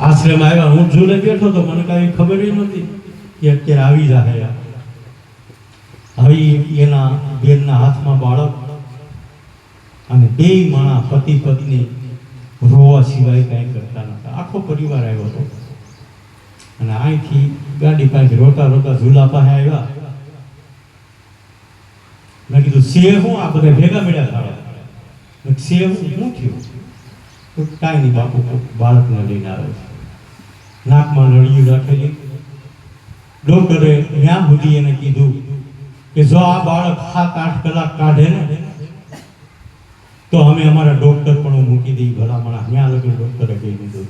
આશ્રમ આવ્યા. હું ઝૂલે બેઠો તો મને કાંઈ ખબર નથી કે અત્યારે આવી જાહે. આવી એના બેનના હાથમાં બાળક અને બે માણા પતિ પત્ની રોવા સિવાય કાંઈ કરતા નતા આખો પરિવાર આવ્યો હતો. અને અહીંથી ગાડી પાસે રોતા રોતા ઝૂલા પાસે આવ્યા. મેં કીધું સેવ હું આ બધા ભેગા મળ્યા ખાવા મેં હું? શું થયું? કાંઈ નહીં બાપુ, બાળકને લઈને આવે છે. નાકમાં નળિયું રાખેલી. ડોક્ટરે ત્યાં સુધી એને કીધું કે જો આ બાળક સાત, આઠ કલાક કાઢે ને, તો અમે અમારા ડોક્ટર પણ મૂકી દઈ ભલામણા. ત્યાં લગી ડોક્ટરે કહી દીધું.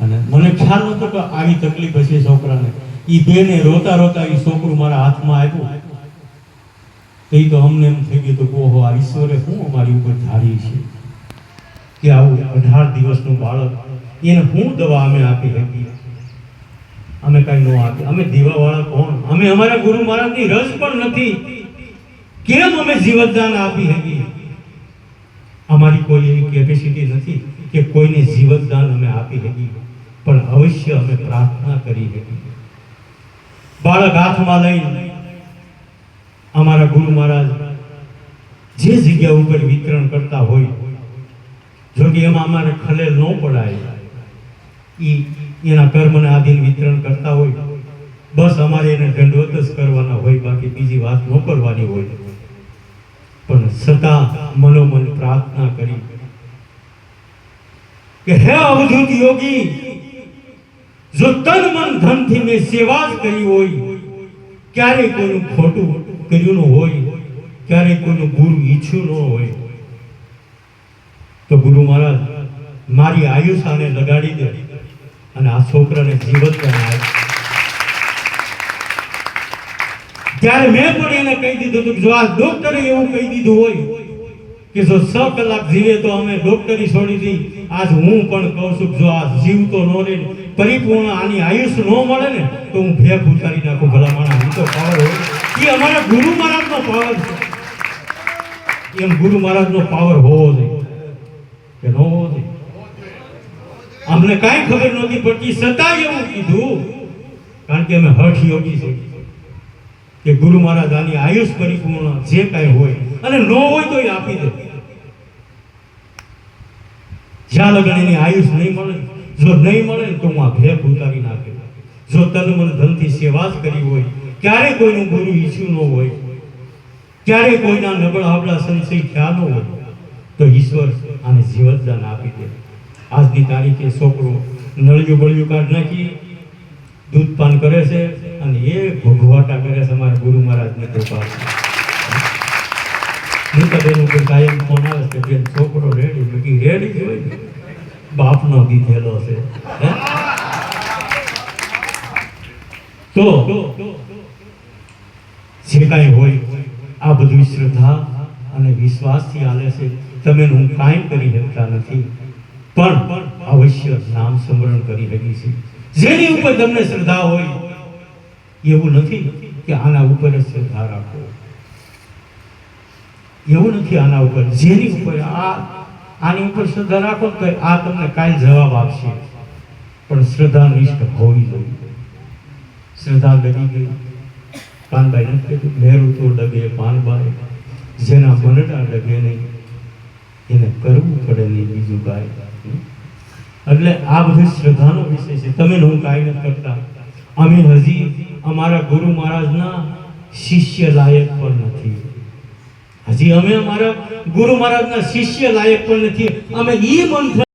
અને મને ખ્યાલ નતો કે આવી તકલીફ હશે છોકરાને. ઈ બેને રોતા રોતા ઈ છોકરું મારા હાથમાં આવ્યું તો ઈ તો અમને એમ થઈ ગયું તો ઓહો, આ ઈશ્વરે શું અમારી ઉપર ધારી છે? કે આવું અઢાર દિવસનું બાળક એને શું દવા અમે આપી શકીએ અમે કઈ ન આપી. અમે દીવાવાળા કોણ? અમે અમારા ગુરુ મહારાજની રસ પણ નથી. કેમ અમે જીવતદાન આપી શકીએ? અમારી કોઈ એવી કેપેસિટી નથી કે કોઈને જીવતદાન અમે આપી શકીએ. પણ અવશ્ય અમે પ્રાર્થના કરી શકીએ. બાળક હાથમાં લઈને અમારા ગુરુ મહારાજ જે જગ્યા ઉપર વિતરણ કરતા હોય, જો કે એમાં અમારે ખલેલ ન પડાય. ઈ એના કર્મને આધીન વિતરણ કરતા હોય. બસ અમારે એને દંડવત જ કરવાના હોય, બાકી બીજી વાત ન કરવાની હોય. પણ સદા મનોમન પ્રાર્થના કરી કે હે અવધૂત યોગી, જો તન મન ધનથી મેં સેવા જ કરી હોય ક્યારેય કોઈનું ખોટું કર્યું ન હોય ક્યારેય કોઈનું ગુરુ ઈચ્છ્યું ન હોય. તો ગુરુ મહારાજ, મારી આયુષાને લગાડી દે. અને આ છોકરાને જીવત બનાવે ત્યારે મેં પણ એને કહી દીધું હતું જો આ ડોક્ટરે એવું કહી દીધું હોય કે જો છ કલાક જીવે તો અમે ડોક્ટરી છોડી દઈ આજ હું પણ કહું છું જો આ જીવતો ન રહે, પરિપૂર્ણ આની આયુષ ન મળે ને, તો હું ભેગ ઉતારી નાખું ભલા માણસ, હું તો પાવર હોય. એ અમારા ગુરુ મહારાજનો પાવર એમ ગુરુ મહારાજનો પાવર હોવો જોઈએ. કે ન હોવો જોઈએ. અમને કાંઈ ખબર નહોતી પડતી છતાં એવું કીધું. કારણ કે અમે હઠ યોગી છે કે ગુરુ મહારાજ આની આયુષ પરિપૂર્ણ જે કાંઈ હોય, અને ન હોય તો એ આપી દે. જ્યાં લગન એની આયુષ નહીં મળે, જો નહીં મળે, તો હું આ ભેખ ઉતારી નાખે. જો તન મન ધનથી સેવા જ કરી હોય, ક્યારે કોઈનું ગુરુ ઈશ્યુ ન હોય, ક્યારે કોઈના નબળા હબળા સંશય થયા ન હોય, તો ઈશ્વર આને જીવતદાન આપી દે. આજની તારીખે છોકરો નળિયું બળિયું કાઢ નાખી, દૂધ પાન કરે છે અને એ ભોગવાટા કરે છે અમારા ગુરુ મહારાજની કૃપા નીતાબેન કોઈ કાયમ ફોન આવે છે બેન, છોકરો રેડી બાકી રેડી જ હોય. બાપનો દીધેલો છે. હે? તો, જે કાંઈ હોય, આ બધું શ્રદ્ધા અને વિશ્વાસથી હાલે છે. તમે હું કાંઈ કરી શકતા નથી. પણ અવશ્ય નામ સ્મરણ કરી શકી છે. જેની ઉપર તમને શ્રદ્ધા હોય, એવું નથી કે આના ઉપર જ શ્રદ્ધા રાખો. એવું નથી આના ઉપર. જેની ઉપર આ આની ઉપર શ્રદ્ધા રાખો તો આ તમને કાંઈ જવાબ આપશે. પણ શ્રદ્ધા નિષ્ઠ હોવી જોઈએ. શ્રદ્ધા ડગી ગઈ. પાનભાઈ નથી કીધું મેરું તો ડગે પાનભાઈ જેના મનડા ડગે નહીં. એને કરવું પડે નહીં બીજું કાંઈ એટલે આ બધું શ્રદ્ધાનો વિષય છે. તમે હું કાંઈ નથી કરતા. અમે હજી અમારા ગુરુ મહારાજના શિષ્ય લાયક પણ નથી. હજી અમે અમારા ગુરુ મહારાજના શિષ્ય લાયક પણ નથી. અમે એ મંત્ર